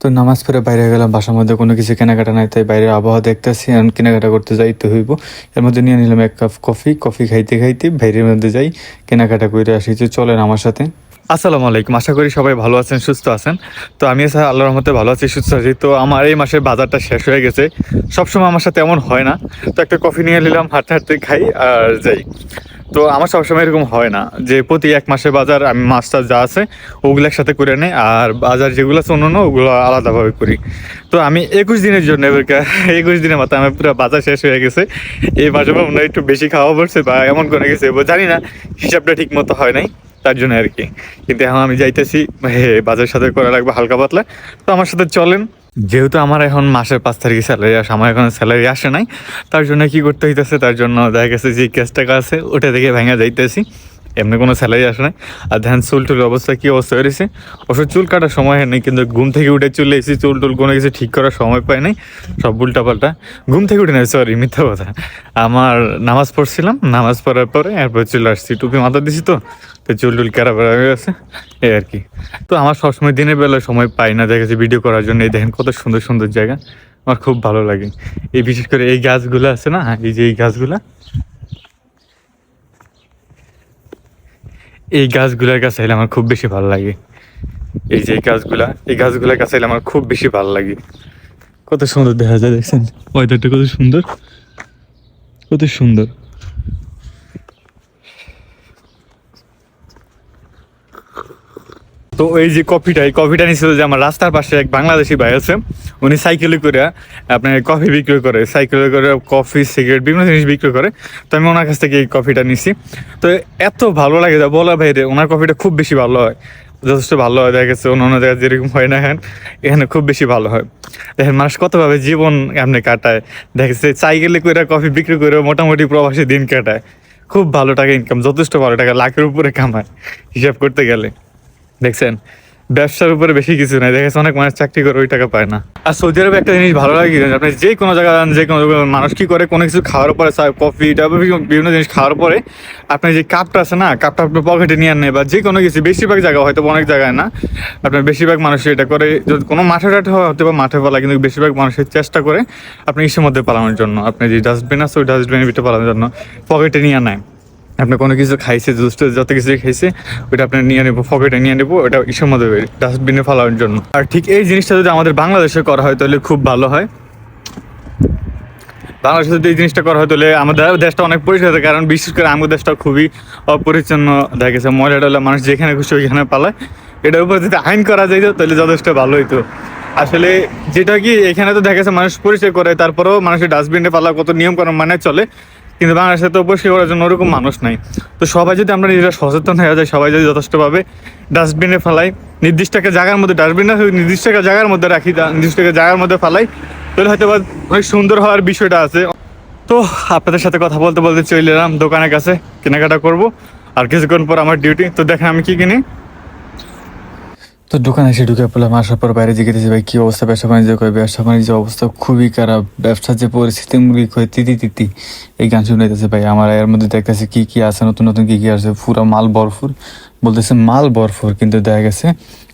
তো নামাজ পড়ে বাইরে গেলাম, বাসার মধ্যে কোনো কিছু কেনাকাটা নাই, তাই বাইরের আবহাওয়া দেখতেছি, এখন কেনাকাটা করতে যাইতে হইব। এর মধ্যে নিয়ে নিলাম এক কাপ কফি কফি খাইতে খাইতে বাইরের মধ্যে যাই, কেনাকাটা করে আসি। তো চলেন আমার সাথে। আসসালামু আলাইকুম, আশা করি সবাই ভালো আছেন, সুস্থ আছেন। তো আমি স্যার আল্লাহর রহমতে ভালো আছি, সুস্থ আছি। তো আমার এই মাসের বাজারটা শেষ হয়ে গেছে। সবসময় আমার সাথে এমন হয় না। তো একটা কফি নিয়ে নিলাম, হাঁটতে হাঁটতে খাই আর যাই। তো আমার সবসময় এরকম হয় না যে প্রতি এক মাসে বাজার আমি মাছটা যা আছে, ওগুলো একসাথে করে নেই, আর বাজার যেগুলো আছে অন্য ওগুলো আলাদাভাবে করি। তো আমি একুশ দিনের জন্য একুশ দিনের মাথায় আমার পুরো বাজার শেষ হয়ে গেছে। এই মাসে মনে হয় একটু বেশি খাওয়া পড়ছে বা এমন করে গেছে, এবার জানি না, হিসাবটা ঠিক মতো হয় নাই, তার জন্য আর কি। কিন্তু এখন আমি যাইতেছি বাজার সাথে করা লাগবে হালকা পাতলা। তো আমার সাথে চলেন যেহেতু আমার এখন মাসের পাঁচ তারিখে স্যালারি আসে, আমার এখন স্যালারি আসে নাই। তার জন্য কি করতে হইতেছে, তার জন্য দেখা গেছে যে ক্যাশ টাকা আছে, ওটা থেকে ভেঙে যাইতেছি। এমনি কোনো স্যালারি আসে নাই। আর ধ্যান, চুল টুল অবস্থা কি অবস্থা হয়েছে? অবশ্য চুল কাটার সময় নেই, কিন্তু ঘুম থেকে উঠে চলে এসেছি চুল টুল কোনো কিছু ঠিক করার সময় পাই নাই। সব উল্টা পাল্টা ঘুম থেকে উঠে নাই সরি মিথ্যা কথা। আমার নামাজ পড়ছিলাম, নামাজ পড়ার পরে এরপর চলে আসছি। টুপি মাথা দিছি তো তো চুল টুল কেরা বেড়া হয়ে গেছে এই আর কি। তো আমার সবসময় দিনের বেলা সময় পাই না দেখেছি ভিডিও করার জন্য। এই দেখেন কত সুন্দর সুন্দর জায়গা, আমার খুব ভালো লাগে। এই বিশেষ করে এই গাছগুলো আছে না, এই যে এই গাছগুলা এই গাছগুলোর কাছে এলে আমার খুব বেশি ভালো লাগে। এই যে এই গাছগুলা এই গাছগুলোর কাছে এলে আমার খুব বেশি ভালো লাগে। কত সুন্দর দেখা যায় দেখছেন। ওয়েদারটা কত সুন্দর। কত সুন্দর। তো এই যে কফিটা এই কফিটা নিছিল যে আমার রাস্তার পাশে এক বাংলাদেশি ভাই আছে। উনি সাইকেলে করে আপনার কফি বিক্রি করে সাইকেলে করে কফি সিগারেট বিভিন্ন জিনিস বিক্রি করে। তো আমি ওনার কাছ থেকে এই কফিটা নিছি। তো এত ভালো লাগে যা, বলা ভাইরে ওনার কফিটা খুব বেশি ভালো হয়। যথেষ্ট ভালো হয়, দেখা গেছে অন্য অন্য জায়গায় যেরকম হয় না এখন, এখানে খুব বেশি ভালো হয়। দেখেন মানুষ কতভাবে জীবন এমনি কাটায়। দেখেছে সাইকেলে করে কফি বিক্রি করে মোটামুটি প্রবাসী দিন কাটায়। খুব ভালো টাকা ইনকাম যথেষ্ট ভালো টাকা, লাখের উপরে কামায়, হিসাব করতে গেলে। দেখছেন? ব্যবসার উপরে বেশি কিছু নাই। দেখেছে অনেক মানুষ চাকরি করে ওই টাকা পায় না। আর সৌদি আরবে একটা জিনিস ভালো লাগে আপনি যে কোনো জায়গায় যান, যে কোনো মানুষ কি করে কোনো কিছু খাওয়ার পরে চা কফি বিভিন্ন জিনিস খাওয়ার পরে আপনার যে কাপটা আছে না কাপটা আপনার পকেটে নিয়ে নেয় বা যে কোনো কিছু বেশিরভাগ জায়গা হয়তো অনেক জায়গায় না আপনার বেশিরভাগ মানুষ এটা করে যদি কোনো মাঠে টাঠে হয় হয়তো বা মাঠে পালা কিন্তু বেশিরভাগ মানুষের চেষ্টা করে আপনি ইসের মধ্যে পালানোর জন্য। আপনি যে ডাস্টবিন আছে ওই ডাস্টবিনের ভিতরে পালানোর জন্য পকেটে নিয়ে নেয় আপনি কোনো কিছু খাইছে, জুস টুস যত কিছু খাইছে ওটা আপনার নিয়ে নেব, পকেটে নিয়ে নেব ওটা ইসের মধ্যে ডাস্টবিনে ফেলার জন্য। আর ঠিক এই জিনিসটা যদি আমাদের বাংলাদেশে করা হয়, তাহলে খুব ভালো হয়। বাংলাদেশে যদি এই জিনিসটা করা হয়, তাহলে আমাদের দেশটা অনেক থাকে কারণ বিশেষ করে আমাদের দেশটা খুবই অপরিচ্ছন্ন দেখা গেছে ময়লা টয়লা মানুষ যেখানে খুশি ওইখানে পালায়। এটার উপর যদি আইন করা যায়, তাহলে যথেষ্ট ভালো হইতো। আসলে যেটা কি, এখানে তো দেখা গেছে মানুষ পরিচয় করে, তারপরেও মানুষের ডাস্টবিনে পালা কত নিয়ম মানে চলে। কিন্তু বাংলাদেশে তো পরিষ্কার করার জন্য ওরকম মানুষ নাই। তো সবাই যদি আমরা নিজেরা সচেতন হয়ে যায় সবাই যদি যথেষ্টভাবে ডাস্টবিনে ফেলাই, নির্দিষ্ট একটা জায়গার মধ্যে ডাস্টবিনে নির্দিষ্ট একটা জায়গার মধ্যে রাখি নির্দিষ্ট একটা জায়গার মধ্যে ফেলাই, তাহলে হয়তো অনেক সুন্দর হওয়ার বিষয়টা আছে। তো আপনাদের সাথে কথা বলতে বলতে চলে এলাম দোকানের কাছে, কেনাকাটা করব। আর কিছুক্ষণ পর আমার ডিউটি তো দেখেন আমি কি কিনি। তো দোকানে এসে ঢুকে পড়লাম, আসার পর বাইরে জিজ্ঞেস ভাই, কী অবস্থা, ব্যবসা বাণিজ্য করে ব্যবসা বাণিজ্য অবস্থা খুবই খারাপ। ব্যবসার যে পরিস্থিতি, মুরগি করে তিতি তিতি। এই গান শুনাইতেছে ভাই, আমার এর মধ্যে দেখতেছে কী কী আছে, নতুন নতুন কী কী আছে পুরো মাল ভরপুর। বলতেছে মাল বরফর কিন্তু দেখা গেছে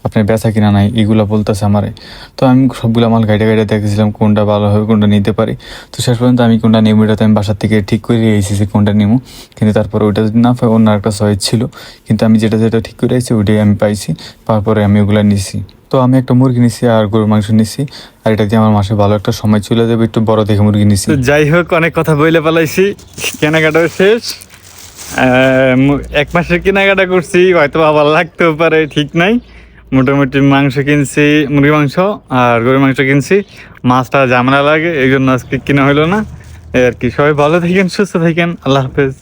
আপনার বেচা কিনা নাই, এগুলা বলতেছে আমারে। তো আমি সবগুলা মাল গাইডে গাইডে দেখেছিলাম কোনটা ভালো হবে, কোনটা নিতে পারি। তো শেষ পর্যন্ত আমি কোনটা নেব, এটা তো আমি বাসার থেকে ঠিক করে এসেছি কোনটা নেব। কিন্তু তারপরে ওইটা যদি না পাই, অন্য একটা চয়েস ছিল। কিন্তু আমি যেটা যেটা ঠিক করে এসেছি ওইটাই আমি পাইছি তারপরে আমি ওগুলো নিছি। তো আমি একটা মুরগি নিছি আর গরুর মাংস নিছি। আর এটা দিয়ে আমার মাসে ভালো একটা সময় চলে যাবে, একটু বড় দেখে মুরগি নিছি। যাই হোক, অনেক কথা বইলে পালাইছি। কেনাকাটা শেষ। এক মাসের কেনাকাটা করছি, হয়তো আবার লাগতেও পারে, ঠিক নাই। মোটামুটি মাংস কিনছি মুরগি মাংস আর গরুর মাংস কিনছি। মাছটা জামলা লাগে এই জন্য আজকে কিনা হইল না। আর কি, সবাই ভালো থাকেন, সুস্থ থাকেন, আল্লাহ হাফেজ।